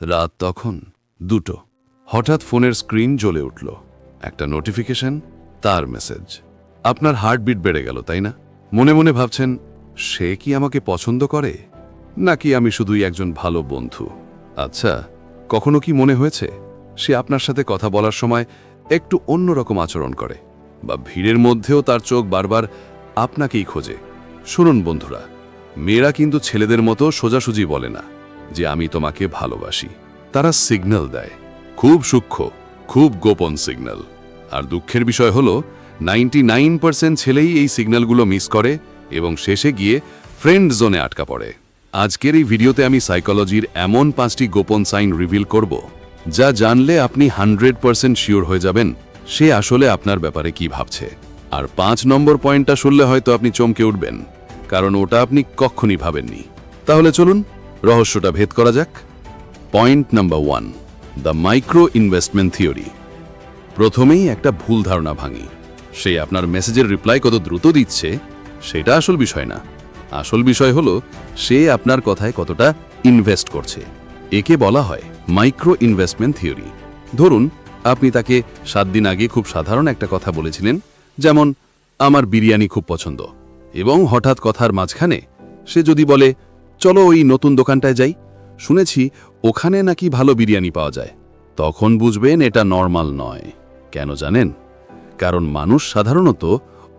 রাত তখন দুটো। হঠাৎ ফোনের স্ক্রিন জ্বলে উঠল। একটা নোটিফিকেশন, তার মেসেজ। আপনার হার্টবিট বেড়ে গেল, তাই না? মনে মনে ভাবছেন, সে কি আমাকে পছন্দ করে? নাকি আমি শুধুই একজন ভালো বন্ধু? আচ্ছা কখনো কি মনে হয়েছে, সে আপনার সাথে কথা বলার সময় একটু অন্যরকম আচরণ করে? বা ভিড়ের মধ্যেও তার চোখ বারবার আপনাকেই খোঁজে? শুনুন বন্ধুরা, মেয়েরা কিন্তু ছেলেদের মতো সোজাসুজি বলে না। যে আমি তোমাকে ভালোবাসি। তারা সিগন্যাল দেয়। খুব সূক্ষ্ম, খুব গোপন সিগন্যাল। আর দুঃখের বিষয় হলো, নাইনটি নাইন ছেলেই এই সিগন্যালগুলো মিস করে এবং শেষে গিয়ে ফ্রেন্ড জোনে আটকা পড়ে। আজকের এই ভিডিওতে আমি সাইকোলজির এমন পাঁচটি গোপন সাইন রিভিল করব, যা জানলে আপনি হান্ড্রেড পার্সেন্ট শিওর হয়ে যাবেন সে আসলে আপনার ব্যাপারে কি ভাবছে। আর পাঁচ নম্বর পয়েন্টটা শুনলে হয়তো আপনি চমকে উঠবেন, কারণ ওটা আপনি কখনই ভাবেননি। তাহলে চলুন রহস্যটা ভেদ করা যাক। Point number one the micro investment theory প্রথমেই একটা ভুল ধারণা ভাঙি। সে আপনার মেসেজের রিপ্লাই কত দ্রুত দিচ্ছে, সেটা আসল বিষয় না। আসল বিষয় হলো, সে আপনার কথায় কতটা ইনভেস্ট করছে। একে বলা হয় মাইক্রো ইনভেস্টমেন্ট থিওরি ধরুন, আপনি তাকে সাত দিন আগে খুব সাধারণ একটা কথা বলেছিলেন, যেমন, আমার বিরিয়ানি খুব পছন্দ। এবং হঠাৎ কথার মাঝখানে সে যদি বলে চলো ওই নতুন দোকানটায় যাই। শুনেছি ওখানে নাকি ভালো বিরিয়ানি পাওয়া যায়। তখন বুঝবেন এটা নর্মাল নয়। কেন জানেন? কারণ মানুষ সাধারণত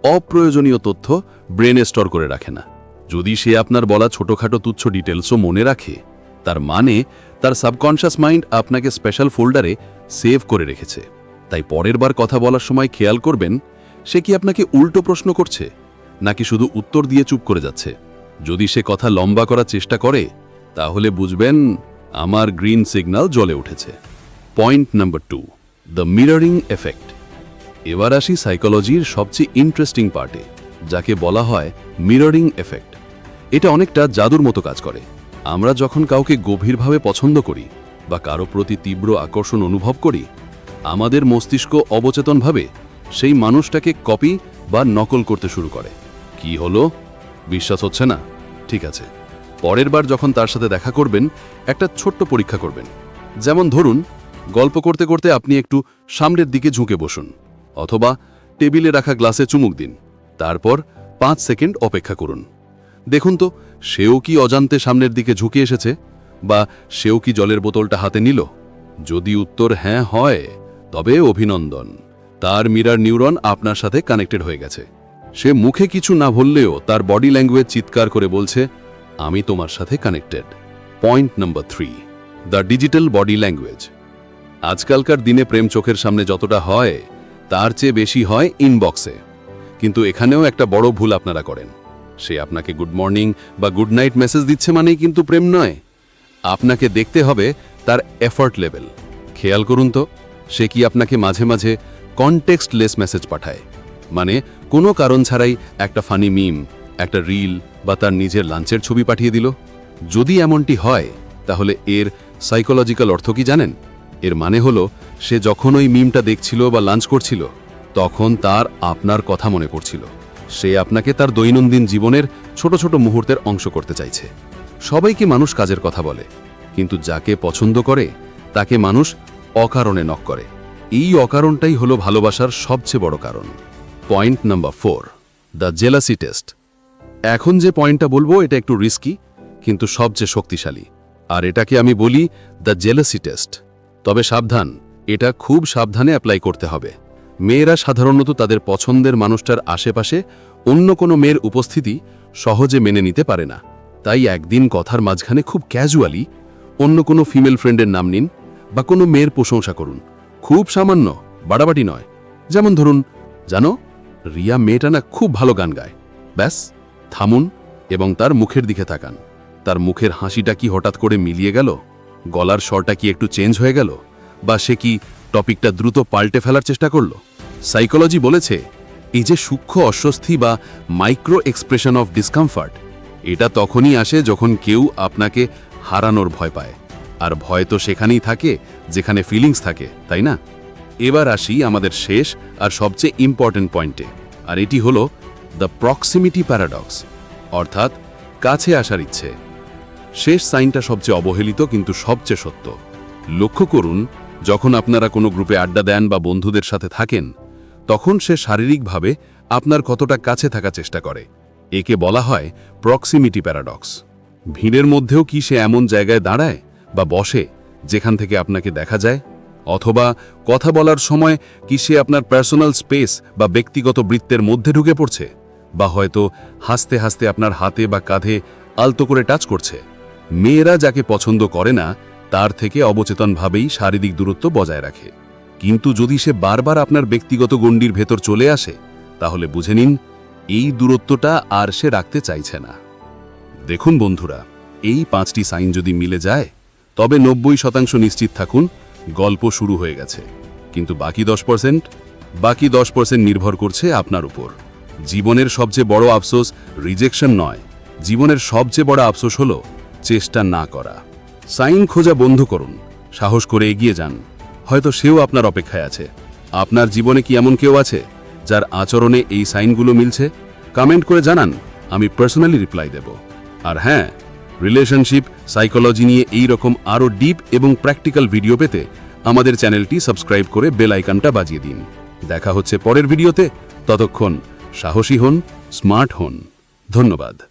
অপ্রয়োজনীয় তথ্য ব্রেনে স্টোর করে রাখে না। যদি সে আপনার বলা ছোটখাটো তুচ্ছ ডিটেলসও মনে রাখে, তার মানে তার সাবকনশাস মাইন্ড আপনাকে স্পেশাল ফোল্ডারে সেভ করে রেখেছে। তাই পরের বার কথা বলার সময় খেয়াল করবেন, সে কি আপনাকে উল্টো প্রশ্ন করছে, নাকি শুধু উত্তর দিয়ে চুপ করে যাচ্ছে? যদি সে কথা লম্বা করার চেষ্টা করে, তাহলে বুঝবেন আমার গ্রিন সিগন্যাল জ্বলে উঠেছে। Point number two, the mirroring effect. এবার আসি সাইকোলজির সবচেয়ে ইন্টারেস্টিং পার্টে, যাকে বলা হয় মিররিং এফেক্ট। এটা অনেকটা জাদুর মতো কাজ করে। আমরা যখন কাউকে গভীরভাবে পছন্দ করি বা কারও প্রতি তীব্র আকর্ষণ অনুভব করি, আমাদের মস্তিষ্ক অবচেতনভাবে সেই মানুষটাকে কপি বা নকল করতে শুরু করে। কি হলো? বিশ্বাস হচ্ছে না? ঠিক আছে। পরের বার যখন তার সাথে দেখা করবেন, একটা ছোট্ট পরীক্ষা করবেন। যেমন ধরুন, গল্প করতে করতে আপনি একটু সামনের দিকে ঝুঁকে বসুন, অথবা টেবিলে রাখা গ্লাসে চুমুক দিন। তারপর পাঁচ সেকেন্ড অপেক্ষা করুন। দেখুন তো, সেও কি অজান্তে সামনের দিকে ঝুঁকে এসেছে, বা সেও কি জলের বোতলটা হাতে নিল? যদি উত্তর হ্যাঁ হয়, তবে অভিনন্দন। তার মিরার নিউরন আপনার সাথে কানেক্টেড হয়ে গেছে। সে মুখে কিছু না বললেও তার বডি ল্যাঙ্গুয়েজ চিৎকার করে বলছে, আমি তোমার সাথে connected point number three the digital body language আজকালকার দিনে প্রেম চোখের সামনে যতটা হয়, তার চেয়ে বেশি হয় ইনবক্সে কিন্তু এখানেও একটা বড় ভুল আপনারা করেন। সে আপনাকে গুড মর্নিং বা গুড নাইট মেসেজ দিচ্ছে মানেই কিন্তু প্রেম নয়। আপনাকে দেখতে হবে তার এফর্ট লেভেল খেয়াল করুন তো, সে কি আপনাকে মাঝে মাঝে কনটেক্সটলেস মেসেজ পাঠায়? মানে কোনো কারণ ছাড়াই একটা ফানি মিম, একটা রিল বা তার নিজের লাঞ্চের ছবি পাঠিয়ে দিল। যদি এমনটি হয়, তাহলে এর সাইকোলজিক্যাল অর্থ কি জানেন? এর মানে হলো, সে যখন ওই মিমটা দেখছিল বা লাঞ্চ করছিল, তখন তার আপনার কথা মনে পড়ছিল। সে আপনাকে তার দৈনন্দিন জীবনের ছোট ছোট মুহূর্তের অংশ করতে চাইছে। সবাইকে মানুষ কাজের কথা বলে, কিন্তু যাকে পছন্দ করে, তাকে মানুষ অকারণে নক করে। এই অকারণটাই হলো ভালোবাসার সবচেয়ে বড় কারণ। Point number four, the jealousy test. এখন যে পয়েন্টটা বলব, এটা একটু রিস্কি কিন্তু সবচেয়ে শক্তিশালী। আর এটাকে আমি বলি দ্য জেলাসি টেস্ট। তবে সাবধান, এটা খুব সাবধানে অ্যাপ্লাই করতে হবে। মেয়েরা সাধারণত তাদের পছন্দের মানুষটার আশেপাশে অন্য কোনো মেয়ের উপস্থিতি সহজে মেনে নিতে পারে না। তাই একদিন কথার মাঝখানে খুব ক্যাজুয়ালি অন্য কোনো ফিমেল ফ্রেন্ডের নাম নিন বা কোনো মেয়ের প্রশংসা করুন। খুব সামান্য, বাড়াবাড়ি নয়। যেমন ধরুন, জানো রিয়া মেয়েটা না খুব ভালো গান গায়। ব্যাস, থামুন এবং তার মুখের দিকে তাকান। তার মুখের হাসিটা কি হঠাৎ করে মিলিয়ে গেল? গলার স্বরটা কি একটু চেঞ্জ হয়ে গেল? বা সে কি টপিকটা দ্রুত পাল্টে ফেলার চেষ্টা করল? সাইকোলজি বলেছে, এই যে সূক্ষ্ম অস্বস্তি বা মাইক্রো এক্সপ্রেশন অফ ডিসকমফার্ট, এটা তখনই আসে যখন কেউ আপনাকে হারানোর ভয় পায়। আর ভয় তো সেখানেই থাকে, যেখানে ফিলিংস থাকে, তাই না? এবার আসি আমাদের শেষ আর সবচেয়ে ইম্পর্টেন্ট পয়েন্টে আর এটি হলো দ্য প্রক্সিমিটি প্যারাডক্স অর্থাৎ কাছে আসার ইচ্ছে। শেষ সাইনটা সবচেয়ে অবহেলিত কিন্তু সবচেয়ে সত্য। লক্ষ্য করুন, যখন আপনারা কোনো গ্রুপে আড্ডা দেন বা বন্ধুদের সাথে থাকেন, তখন সে শারীরিকভাবে আপনার কতটা কাছে থাকার চেষ্টা করে। একে বলা হয় প্রক্সিমিটি প্যারাডক্স ভিড়ের মধ্যেও কি সে এমন জায়গায় দাঁড়ায় বা বসে, যেখান থেকে আপনাকে দেখা যায়? অথবা কথা বলার সময় কি সে আপনার পার্সোনাল স্পেস বা ব্যক্তিগত বৃত্তের মধ্যে ঢুকে পড়ছে? বা হয়তো হাসতে হাসতে আপনার হাতে বা কাঁধে আলতো করে টাচ করছে। মেয়েরা যাকে পছন্দ করে না, তার থেকে অবচেতনভাবেই শারীরিক দূরত্ব বজায় রাখে। কিন্তু যদি সে বারবার আপনার ব্যক্তিগত গণ্ডির ভেতর চলে আসে, তাহলে বুঝে নিন, এই দূরত্বটা আর সে রাখতে চাইছে না। দেখুন বন্ধুরা, এই পাঁচটি সাইন যদি মিলে যায়, তবে নব্বই শতাংশ নিশ্চিত থাকুন গল্প শুরু হয়ে গেছে। কিন্তু বাকি দশ পার্সেন্ট বাকি দশ পার্সেন্ট নির্ভর করছে আপনার উপর। জীবনের সবচেয়ে বড় আফসোস রিজেকশন নয়। জীবনের সবচেয়ে বড় আফসোস হল চেষ্টা না করা। সাইন খোঁজা বন্ধ করুন। সাহস করে এগিয়ে যান। হয়তো সেও আপনার অপেক্ষায় আছে। আপনার জীবনে কি এমন কেউ আছে যার আচরণে এই সাইনগুলো মিলছে? কমেন্ট করে জানান, আমি পার্সোনালি রিপ্লাই দেব। আর হ্যাঁ রিলেশনশিপ, সাইকোলজি নিয়ে এই রকম আরও ডিপ এবং প্র্যাকটিক্যাল ভিডিও পেতে আমাদের চ্যানেলটি সাবস্ক্রাইব করে বেল আইকনটা বাজিয়ে দিন। দেখা হচ্ছে পরের ভিডিওতে। ততক্ষণ সাহসী হন, স্মার্ট হন। ধন্যবাদ।